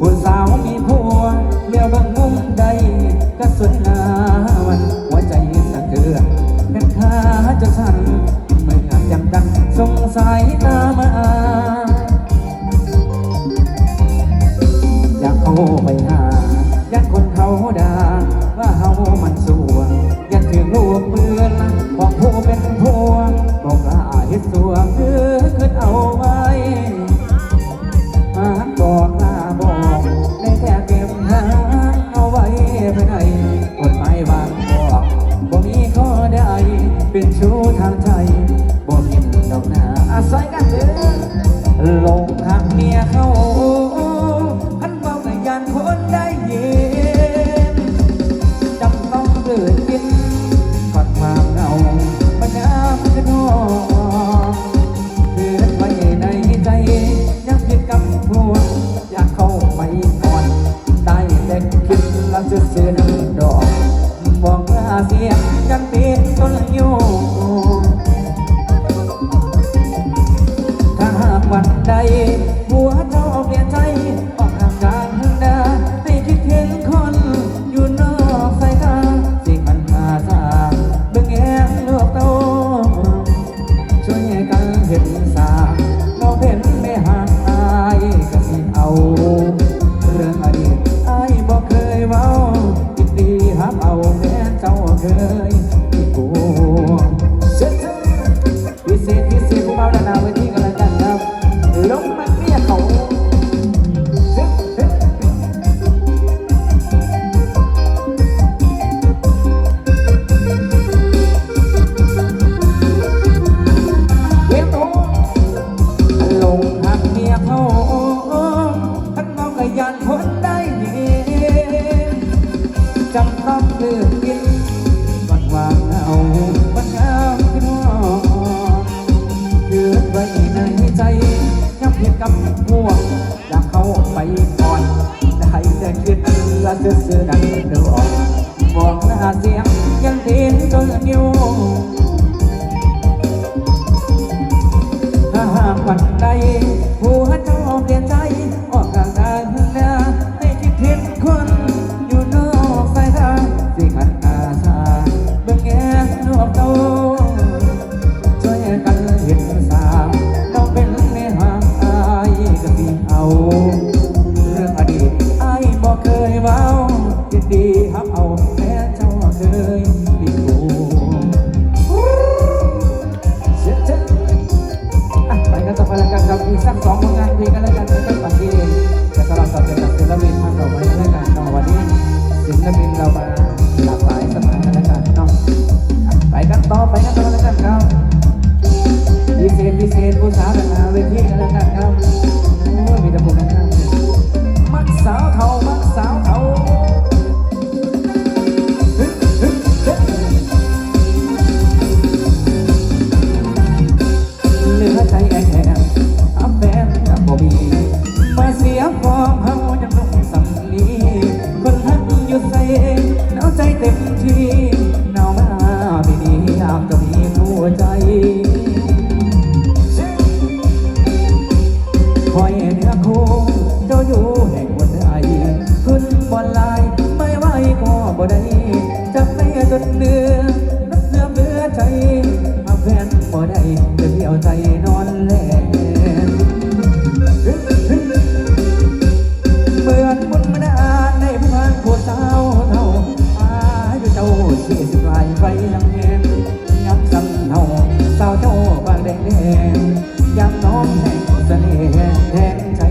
ผู้สาวมีผัวเลี้ยวบัง เป็นชู้ทางใจ Okay ใจยังเพียกับหัว ชื่อจลายไว้น้ำเงินย้ำจำเนาสาวเจ้าบางแดงแดงย้ำน้องแห่งเสน่ห์แทนใจ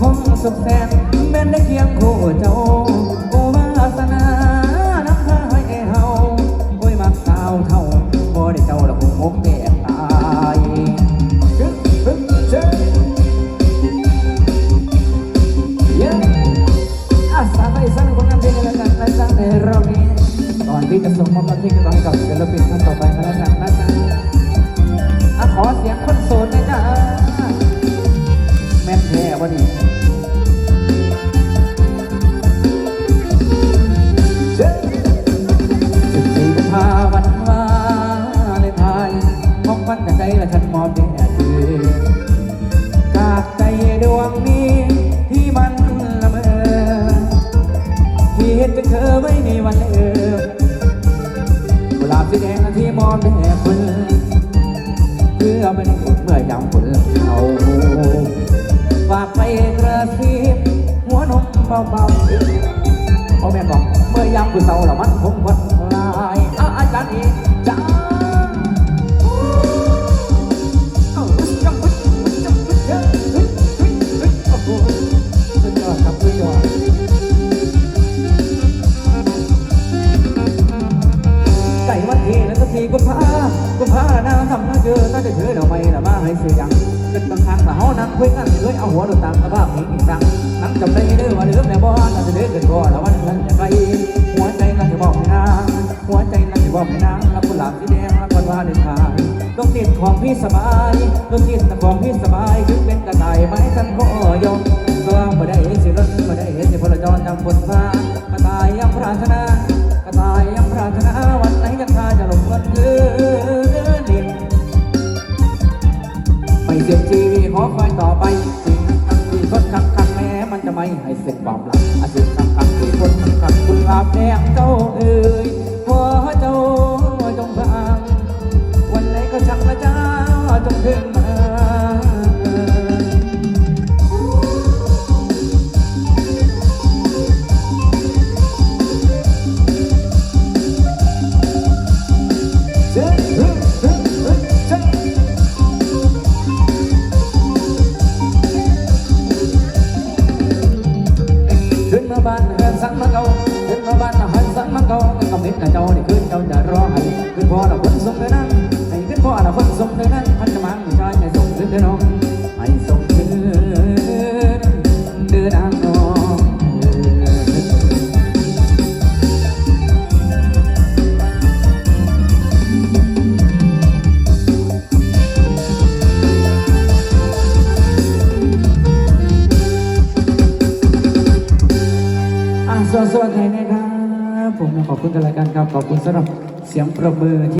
ห้องสุขแสนแม่นได้เคียงคู่เจ้า วงนี้ที่มันละเมอที่เห็นเป็นเธอไม่มีวันเลือกุหลาบสีแดงที่มองแด่คุณเพื่อไม่ได้คุณเมื่อยามฝนเอาฝากไปกระซิบหัวนมเบาๆพ่อแม่บอกเมื่อยามคุณเศร้าละมันคงวันลายอะอาจารย์อีก เจอถ้าจะเจอเดี๋ยวไม่ละมาให้เสียยังเป็นบางครั้งแต่เฮานั่งคุยกันเลยเอาหัวโดนตามสภาพนี้อีกครั้งนั่งจำได้เด้อว่าเดิมแต่บ่น่าจะเด้อกินก่อนแล้ววันนั้นจะไปหัวใจนั่นจะบอกให้นางหัวใจนั่นจะบอกให้นางรับกุหลาบสีแดงรับวันว่าเลนทน์ดวงจิตของพี่สบายดวงจิตของพี่สบายถึงเป็นกระต่ายไม้ทันก็ยอมสว่างบ่ได้เสิรถบ่ได้เสิพลจรจำฝนฟ้า เสร็จความหลัก ขึ้นมาบ้านเฮือนสังมาเก่าขึ้นมาบ้านหันสังมาเก่าก็มิดกับเจ้านี่ขึ้นเจ้าจะรอให้ขึ้นพ่อเราคนส่งเท่านั้นใสวัสดีนะครับ ผมขอบคุณกันละกันครับ ขอบคุณสำหรับเสียงประเมินที่